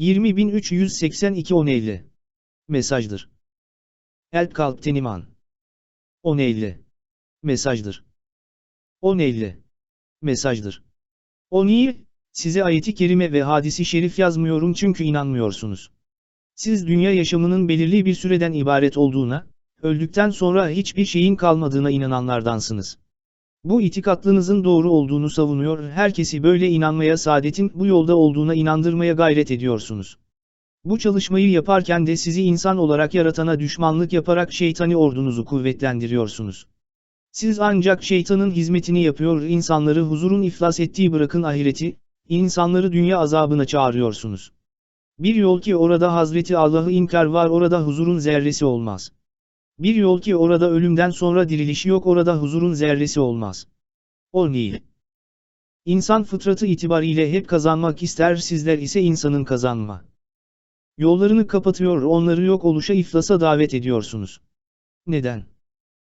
20382 oneyli. Mesajdır. El kalpten iman. Oneyli. Mesajdır. Oneyli. Mesajdır. O niye? Size ayeti kerime ve hadisi şerif yazmıyorum çünkü inanmıyorsunuz. Siz dünya yaşamının belirli bir süreden ibaret olduğuna, öldükten sonra hiçbir şeyin kalmadığına inananlardansınız. Bu itikatlınızın doğru olduğunu savunuyor, herkesi böyle inanmaya saadetin bu yolda olduğuna inandırmaya gayret ediyorsunuz. Bu çalışmayı yaparken de sizi insan olarak yaratana düşmanlık yaparak şeytani ordunuzu kuvvetlendiriyorsunuz. Siz ancak şeytanın hizmetini yapıyor, insanları huzurun iflas ettiği bırakın ahireti, insanları dünya azabına çağırıyorsunuz. Bir yol ki orada Hazreti Allah'ı inkar var orada huzurun zerresi olmaz. Bir yol ki orada ölümden sonra diriliş yok orada huzurun zerresi olmaz. O niye? İnsan fıtratı itibariyle hep kazanmak ister sizler ise insanın kazanma. Yollarını kapatıyor onları yok oluşa iflasa davet ediyorsunuz. Neden?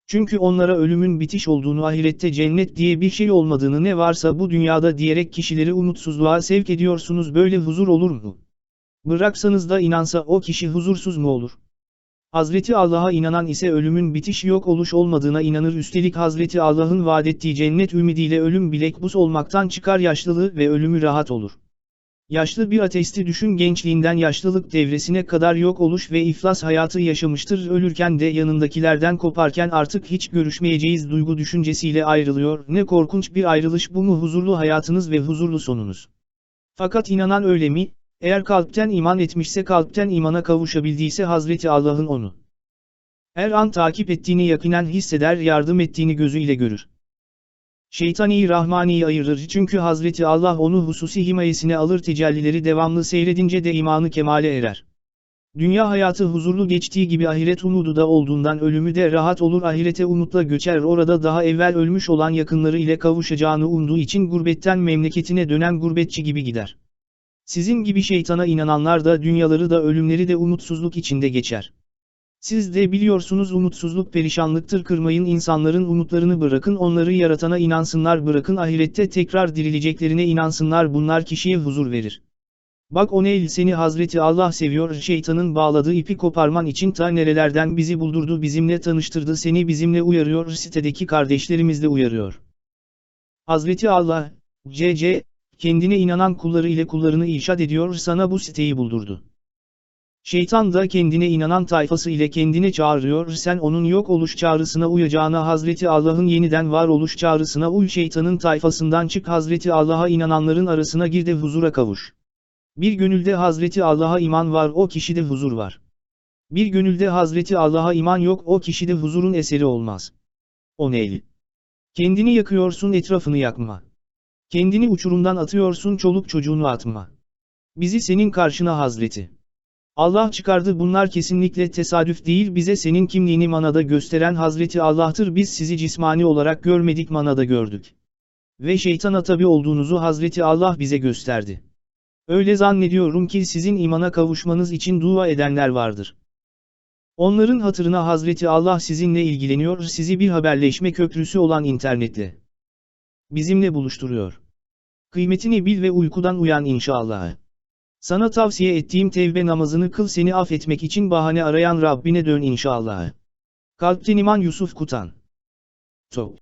Çünkü onlara ölümün bitiş olduğunu ahirette cennet diye bir şey olmadığını ne varsa bu dünyada diyerek kişileri umutsuzluğa sevk ediyorsunuz böyle huzur olur mu? Bıraksanız da inansa o kişi huzursuz mu olur? Hazreti Allah'a inanan ise ölümün bitiş yok oluş olmadığına inanır. Üstelik Hazreti Allah'ın vaad ettiği cennet ümidiyle ölüm bilek buz olmaktan çıkar yaşlılığı ve ölümü rahat olur. Yaşlı bir ateisti düşün gençliğinden yaşlılık devresine kadar yok oluş ve iflas hayatı yaşamıştır. Ölürken de yanındakilerden koparken artık hiç görüşmeyeceğiz duygu düşüncesiyle ayrılıyor. Ne korkunç bir ayrılış bu mu? Huzurlu hayatınız ve huzurlu sonunuz. Fakat inanan öyle mi, eğer kalpten iman etmişse kalpten imana kavuşabildiyse Hazreti Allah'ın onu. Her an takip ettiğini yakinen hisseder yardım ettiğini gözüyle görür. Şeytani Rahmani'yi ayırır çünkü Hazreti Allah onu hususi himayesine alır tecellileri devamlı seyredince de imanı kemale erer. Dünya hayatı huzurlu geçtiği gibi ahiret umudu da olduğundan ölümü de rahat olur ahirete umutla göçer orada daha evvel ölmüş olan yakınları ile kavuşacağını umduğu için gurbetten memleketine dönen gurbetçi gibi gider. Sizin gibi şeytana inananlar da dünyaları da ölümleri de umutsuzluk içinde geçer. Siz de biliyorsunuz umutsuzluk perişanlıktır kırmayın insanların umutlarını bırakın onları yaratana inansınlar bırakın ahirette tekrar dirileceklerine inansınlar bunlar kişiye huzur verir. Bak o neyl seni Hazreti Allah seviyor şeytanın bağladığı ipi koparman için ta nerelerden bizi buldurdu bizimle tanıştırdı seni bizimle uyarıyor sitedeki kardeşlerimiz de uyarıyor. Hazreti Allah, C.C., kendine inanan kulları ile kullarını irşad ediyor sana bu siteyi buldurdu. Şeytan da kendine inanan tayfası ile kendine çağırıyor sen onun yok oluş çağrısına uyacağına Hazreti Allah'ın yeniden var oluş çağrısına uy şeytanın tayfasından çık Hazreti Allah'a inananların arasına gir de huzura kavuş. Bir gönülde Hazreti Allah'a iman var o kişide huzur var. Bir gönülde Hazreti Allah'a iman yok o kişide huzurun eseri olmaz. O neyli? Kendini yakıyorsun etrafını yakma. Kendini uçurumdan atıyorsun çoluk çocuğunu atma. Bizi senin karşına Hazreti. Allah çıkardı bunlar kesinlikle tesadüf değil bize senin kimliğini manada gösteren Hazreti Allah'tır biz sizi cismani olarak görmedik manada gördük. Ve şeytana tabi olduğunuzu Hazreti Allah bize gösterdi. Öyle zannediyorum ki sizin imana kavuşmanız için dua edenler vardır. Onların hatırına Hazreti Allah sizinle ilgileniyor sizi bir haberleşme köprüsü olan internetle. Bizimle buluşturuyor. Kıymetini bil ve uykudan uyan inşallah. Sana tavsiye ettiğim tevbe namazını kıl seni affetmek için bahane arayan Rabbine dön inşallah. Kalpten iman Yusuf Kutan. Top.